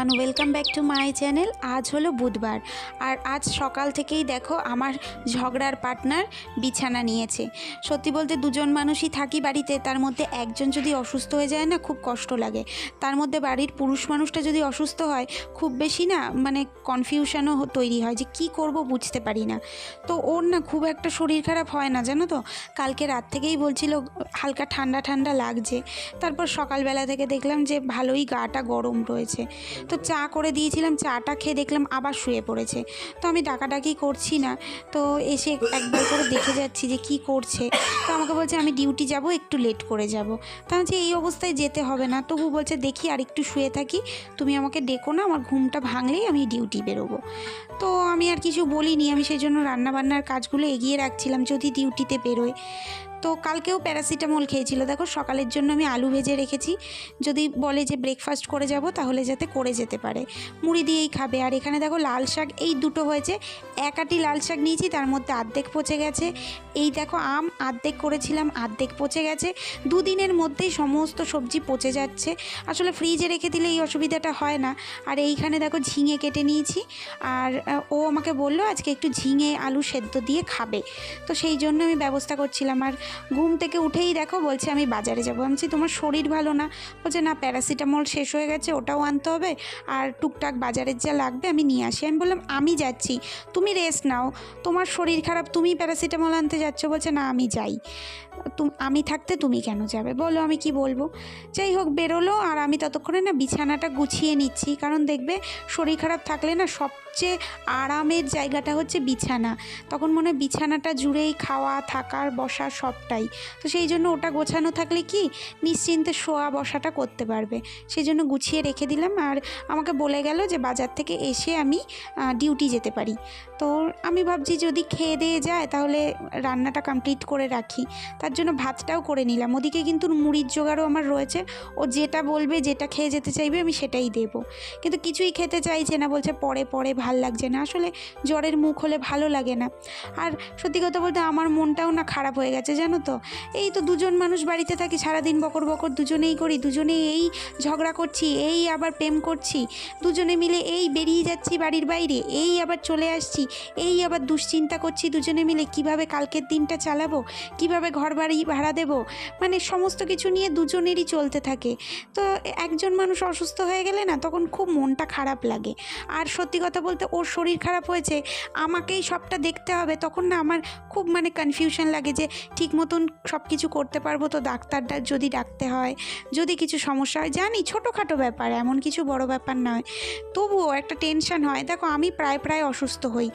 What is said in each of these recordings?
Everyone welcome back to my channel আজ হলো বুধবার, আর আজ সকাল থেকেই দেখো আমার ঝগড়ার পার্টনার বিছানা নিয়েছে। সত্যি বলতে দুজন মানুষই থাকি বাড়িতে, তার মধ্যে একজন যদি অসুস্থ হয়ে যায় না, খুব কষ্ট লাগে। তার মধ্যে বাড়ির পুরুষ মানুষটা যদি অসুস্থ হয়, খুব বেশি না মানে কনফিউশনও তৈরি হয় যে কি করব বুঝতে পারি না। তো ওর না খুব একটা শরীর খারাপ হয় না, জানো তো? কালকে রাত থেকেই বলছিল, হালকা ঠান্ডা ঠান্ডা লাগছে। তারপর সকালবেলা থেকে দেখলাম যে ভালোই গাটা গরম রয়েছে। তো চা করে দিয়েছিলাম, চাটা খেয়ে দেখলাম আবার শুয়ে পড়েছে। তো আমি ডাকাডাকি করছি না। তো এসে একবার করে দেখে যাচ্ছি যে কি করছে। তো আমাকে বলছে, আমি ডিউটি যাব, একটু লেট করে যাব। তা আমি এই অবস্থায় যেতে হবে না। তবু বলছে, দেখি আর একটু শুয়ে থাকি। তুমি আমাকে ডেকো না, আমার ঘুমটা ভাঙলেই আমি ডিউটি বেরোবো। তো আমি আর কিছু বলিনি। আমি সেই জন্য রান্নাবান্নার কাজগুলো এগিয়ে রাখছিলাম, যদি ডিউটিতে বেরোয়। তো কালকেও প্যারাসিটামল খেয়েছিল। দেখো, সকালের জন্য আমি আলু ভেজে রেখেছি। যদি বলে যে ব্রেকফাস্ট করে যাব, তাহলে যাতে করে যেতে পারে। মুড়ি দিয়েই খাবে। আর এখানে দেখো, লাল শাক, এই দুটো হয়েছে। এক আটি লাল শাক নিয়েছি, তার মধ্যে আর্ধেক পচে গেছে। এই দেখো, আম আর্ধেক করেছিলাম, আর্ধেক পচে গেছে। দুদিনের মধ্যেই সমস্ত সবজি পচে যাচ্ছে। আসলে ফ্রিজে রেখে দিলে এই অসুবিধাটা হয় না। আর এইখানে দেখো, ঝিঙে কেটে নিয়েছি। আর ও আমাকে বলল, আজকে একটু ঝিঙে আলু সেদ্ধ দিয়ে খাবে। তো সেই জন্য আমি ব্যবস্থা করছিলাম। আর ঘুম থেকে উঠেই দেখো বলছে, আমি বাজারে যাব। আমি তোমার শরীর ভালো না? বলছে, না, প্যারাসিটামল শেষ হয়ে গেছে, ওটাও আনতে হবে আর টুকটাক বাজারের যা লাগবে আমি নিয়ে আসি। আমি বললাম, আমি যাচ্ছি, তুমি রেস্ট নাও। তোমার শরীর খারাপ, তুমি প্যারাসিটামল আনতে যাচ্ছ? বলছে, না, আমি যাই। আমি থাকতে তুমি কেন যাবে? বলো আমি কি বলব? যাই হোক, বেরোলো আর আমি ততক্ষণে না বিছানাটা গুছিয়ে নিচ্ছি। কারণ দেখবে, শরীর খারাপ থাকলে না সবচেয়ে আরামের জায়গাটা হচ্ছে বিছানা। তখন মনে হয় বিছানাটা জুড়েই খাওয়া, থাকার, বসা সবটাই। তো সেই জন্য ওটা গোছানো থাকলে কি, নিশ্চিন্তে শোয়া, বসাটা করতে পারবে। সেই জন্য গুছিয়ে রেখে দিলাম আর আমাকে বলে গেল যে বাজার থেকে এসে আমি ডিউটি যেতে পারি। তো আমি ভাবছি যদি খেয়ে দিয়ে যায় তাহলে রান্নাটা কমপ্লিট করে রাখি। তার জন্য ভাতটাও করে নিলাম। ওদিকে কিন্তু মুড়ির জোগাড়ও আমার রয়েছে। ও যেটা বলবে, যেটা খেয়ে যেতে চাইবে, আমি সেটাই দেবো। কিন্তু কিছুই খেতে চাইছে না, বলছে পরে পরে ভালো লাগছে না। আসলে জ্বরের মুখ হলে ভালো লাগে না। আর সত্যি কথা বলতে আমার মনটাও না খারাপ হয়ে গেছে, জানো তো? এই তো দুজন মানুষ বাড়িতে থাকি, সারাদিন বকর বকর, দুজনেই করি, দুজনেই এই ঝগড়া করছি, এই আবার প্রেম করছি, দুজনে মিলে এই বেরিয়ে যাচ্ছি বাড়ির বাইরে, এই আবার চলে আসছি, এই আবার দুশ্চিন্তা করছি, দুজনে মিলে কীভাবে কালকের দিনটা চালাবো, কীভাবে ঘর বাড়ি ভাড়া দেবো? মানে সমস্ত কিছু নিয়ে দুজনেরই চলতে থাকে। তো একজন মানুষ অসুস্থ হয়ে গেলে না, তখন খুব মনটা খারাপ লাগে। আর সত্যি কথা বলতে ওর শরীর খারাপ হয়েছে, আমাকেই সবটা দেখতে হবে। তখন না আমার খুব মানে কনফিউশন লাগে যে, ঠিক মতন সব কিছু করতে পারব তো ডাক্তারটা যদি ডাকতে হয়, যদি কিছু সমস্যা হয়। জানি ছোটোখাটো ব্যাপার, এমন কিছু বড় ব্যাপার নয়। তবুও একটা টেনশন হয়। দেখো, আমি প্রায় প্রায় অসুস্থ হই।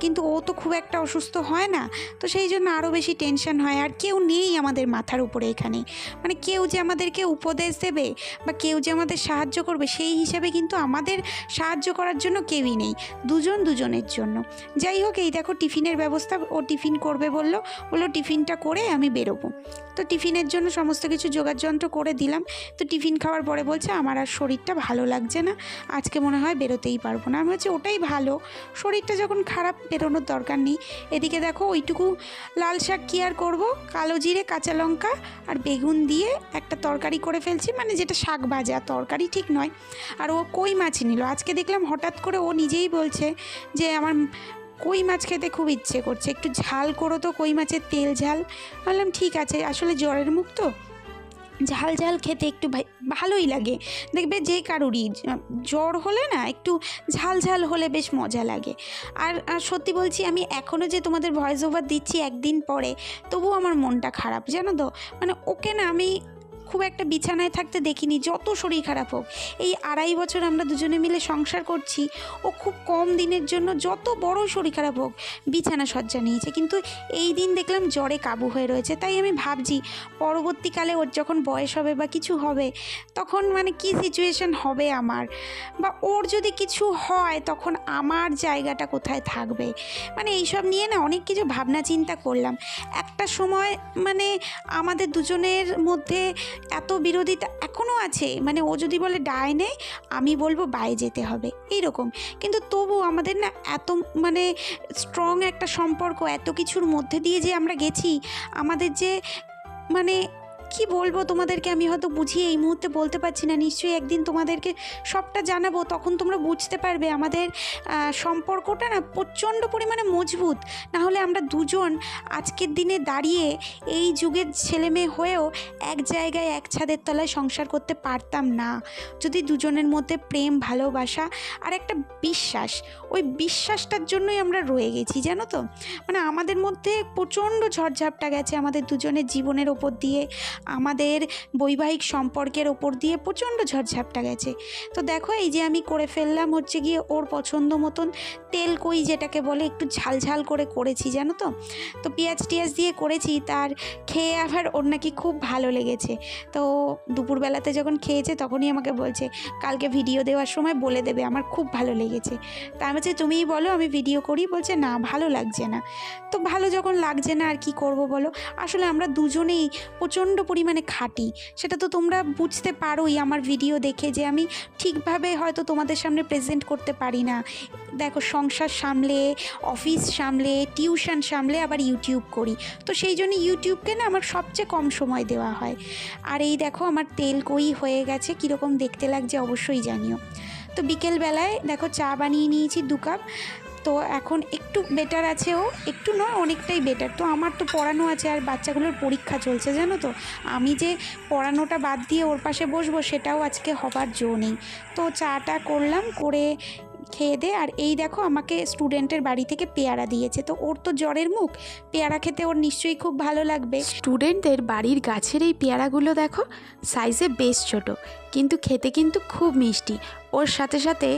কিন্তু ও তো খুব একটা অসুস্থ হয় না। তো সেই জন্য আরও বেশি টেনশন হয়। আর কেউ নেই আমাদের মাথার উপরে এখানে। মানে কেউ যে আমাদেরকে উপদেশ দেবে বা কেউ যে আমাদের সাহায্য করবে, সেই হিসাবে কিন্তু আমাদের সাহায্য করার জন্য কেউই নেই। দুজন দুজনের জন্য। যাই হোক, এই দেখো টিফিনের ব্যবস্থা ও টিফিন করবে বলল। বলল, টিফিনটা করে আমি বেরোবো। তো টিফিনের জন্য সমস্ত কিছু যোগাযন্ত্র করে দিলাম। তো টিফিন খাওয়ার পরে বলছে, আমার আর শরীরটা ভালো লাগছে না। আজকে মনে হয় বেরোতেই পারব না। আমি বলছি, ওটাই ভালো। শরীরটা যখন খারাপ, বেরোনোর দরকার নেই। এদিকে দেখো, ওইটুকু লাল শাক কী আর করব? কালো জিরে, কাঁচা লঙ্কা আর বেগুন দিয়ে একটা তরকারি করে ফেলছি। মানে যেটা শাক ভাজা, তরকারি ঠিক নয়। আর ও কই মাছ নিল? আজকে দেখলাম হঠাৎ করে ও নিজেই বলছে যে, আমার কই মাছ খেতে খুব ইচ্ছে করছে। একটু ঝাল করো তো, কই মাছের তেল ঝাল। বললাম, ঠিক আছে। আসলে জ্বরের মুখ তো? ঝাল ঝাল খেতে একটু ভালোই লাগে। দেখবে যে কারুরই জ্বর হলে না একটু ঝাল ঝাল হলে বেশ মজা লাগে। আর আর সত্যি বলছি, আমি এখনও যে তোমাদের ভয়েস ওভার দিচ্ছি একদিন পরে, তবুও আমার মনটা খারাপ, জানো তো? মানে ওকে না আমি খুব একটা বিছানায় থাকতে দেখিনি, যত শরীর খারাপ হোক। এই আড়াই বছর আমরা দুজনে মিলে সংসার করছি, ও খুব কম দিনের জন্য যত বড় শরীর খারাপ হোক, বিছানা সজ্জা নিয়েছে। কিন্তু এই দিন দেখলাম জ্বরে কাবু হয়ে রয়েছে, তাই আমি ভাবছি পরবর্তীকালে ওর যখন বয়স হবে বা কিছু হবে, তখন মানে কি সিচুয়েশন হবে আমার? বা ওর যদি কিছু হয়, তখন আমার জায়গাটা কোথায় থাকবে? মানে এইসব নিয়ে না অনেক কিছু ভাবনা চিন্তা করলাম। একটা সময় মানে আমাদের দুজনের মধ্যে এত বিরোধিতা এখনও আছে? মানে ও যদি বলে ডাইনে আমি বলব বায়ে যেতে হবে। এইরকম। কিন্তু তবু আমাদের না এত মানে স্ট্রং একটা সম্পর্ক, এত কিছুর মধ্যে দিয়ে যে আমরা গেছি, আমাদের যে মানে কি বলব তোমাদেরকে? আমি হয়তো বুঝিয়ে এই মুহূর্তে বলতে পারছি না। নিশ্চয়ই একদিন তোমাদেরকে সবটা জানাব, তখন তোমরা বুঝতে পারবে আমাদের সম্পর্কটা না প্রচণ্ড পরিমাণে মজবুত। না হলে আমরা দুজন আজকের দিনে দাঁড়িয়ে এই যুগের ছেলে মেয়ে হয়েও এক জায়গায়, এক ছাদের তলায় সংসার করতে পারতাম না। যদি দুজনের মধ্যে প্রেম, ভালোবাসা আর একটা বিশ্বাস, ওই বিশ্বাসটার জন্যই আমরা রয়ে গেছি, জানো তো? মানে আমাদের মধ্যে প্রচণ্ড ঝড়ঝাপটা গেছে আমাদের দুজনের জীবনের ওপর দিয়ে। আমাদের বৈবাহিক সম্পর্কের ওপর দিয়ে প্রচণ্ড ঝড়ঝাপটা গেছে। তো দেখো এই যে আমি করে ফেললাম হচ্ছে গিয়ে ওর পছন্দ মতন তেল কই যেটাকে বলে একটু ঝাল ঝাল করে করেছি, জানো তো? তো পেঁয়াজ টিয়াজ দিয়ে করেছি, তার খেয়ে আবার ওর নাকি খুব ভালো লেগেছে। তো দুপুরবেলাতে যখন খেয়েছে তখনই আমাকে বলছে, কালকে ভিডিও দেওয়ার সময় বলে দেবে, আমার খুব ভালো লেগেছে। তা আমি বলছি, তুমিই বলো, আমি ভিডিও করি। বলছে, না, ভালো লাগছে না। তো ভালো যখন লাগছে না আর কি করব বলো? আসলে আমরা দুজনেই প্রচণ্ড পরিমাণে খাটি, সেটা তো তোমরা বুঝতে পারোই আমার ভিডিও দেখে যে আমি ঠিকভাবে হয়তো তোমাদের সামনে প্রেজেন্ট করতে পারি না। দেখো সংসার সামলে অফিস সামলে টিউশন সামলে আবার ইউটিউব করি। তো সেই জন্য ইউটিউবকে না আমার সবচেয়ে কম সময় দেওয়া হয়। আর এই দেখো আমার তেল কই হয়ে গেছে, কীরকম দেখতে লাগছে অবশ্যই জানিও। তো বিকেলবেলায় দেখো চা বানিয়ে নিয়েছি দু কাপ। তো এখন একটু বেটার আছে ও। একটু নয়, অনেকটাই বেটার তো আমার তো পড়ানো আছে আর বাচ্চাগুলোর পরীক্ষা চলছে, জানো তো? আমি যে পড়ানোটা বাদ দিয়ে ওর পাশে বসবো সেটাও আজকে হবার জো নেই। তো চাটা করলাম, করে খেয়ে দে। আর এই দেখো আমাকে স্টুডেন্টের বাড়ি থেকে পেয়ারা দিয়েছে। তো ওর তো জ্বরের মুখ। পেয়ারা খেতে ওর নিশ্চয়ই খুব ভালো লাগবে। স্টুডেন্টদের বাড়ির গাছের এই পেয়ারাগুলো দেখো সাইজে বেশ ছোট। কিন্তু খেতে কিন্তু খুব মিষ্টি। ওর সাথে সাথে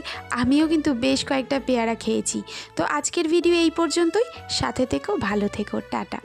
আমিও কিন্তু বেশ কয়েকটা পেয়ারা খেয়েছি। তো আজকের ভিডিও এই পর্যন্তই। সাথে থেকেও ভালো থেকো, টাটা।